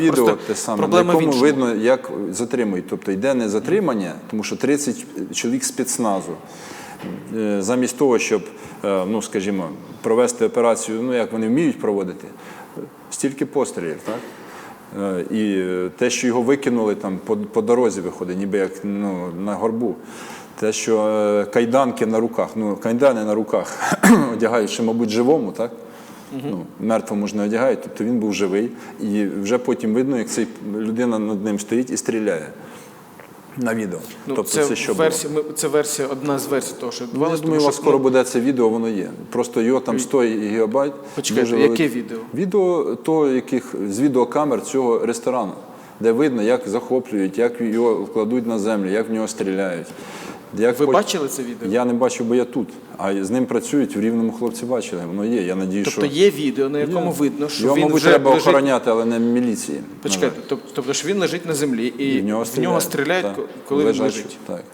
відео просто те саме, на проблема в якому іншому. видно, як затримують. Тобто йде не затримання, тому що 30 чоловік спецназу. Е, Замість того, щоб, е, ну скажімо, провести операцію, ну як вони вміють проводити, стільки пострілів, так? Е, І те, що його викинули там по, по дорозі виходить, ніби як ну, на горбу. Те, що кайданки на руках, ну кайдани на руках одягають ще, мабуть, живому, так? Ну, мертвому ж не одягають, тобто він був живий. І вже потім видно, як цей людина над ним стоїть і стріляє на відео. Ну, тобто це, це, що було? ми, це версія, одна з версій того, що Ну, відбувалося. я думаю, у вас скоро ну, буде це відео, воно є. Просто його там 100 гігабайт. Почекайте, дуже яке відео? Відео то, яких з відеокамер цього ресторану, де видно, як захоплюють, як його кладуть на землю, як в нього стріляють. Як Ви пот- бачили це відео? Я не бачив, бо я тут. А з ним працюють в рівному хлопці бачили. Воно є. Я надію, Тобто що є відео, на якому Є. видно, що його, він мабуть, вже треба лежить... охороняти, але не міліції. Почекайте, тобто, тобто ж він лежить на землі і, І в нього стріляють, стріляють, так. коли він лежить. Так.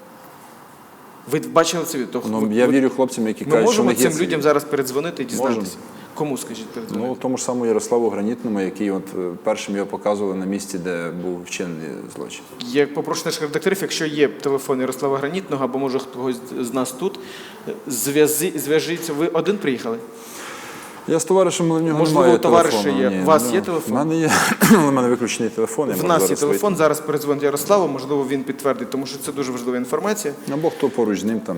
Ви бачили це відео? Ну, я вірю хлопцям, які кажуть, що можемо цим людям зараз передзвонити і дізнатися. Можемо. Кому скажіть передзвонити? Ну, тому ж самому Ярославу Гранітному, який от е, першим його показували на місці, де був вчинений злочин. Я попрошу наших редакторів, якщо є телефон Ярослава Гранітного або може хтось з нас тут, зв'язи- зв'яжіться. Ви один приїхали? Я з товаришем але в нього Можливо, немає товариша телефону. є. Ні, У вас ну, є телефон? У мене є. У мене виключений телефон. я В нас є телефон. вийти. Зараз передзвонить Ярославу. Можливо, він підтвердить, тому що це дуже важлива інформація. Або хто поруч з ним там.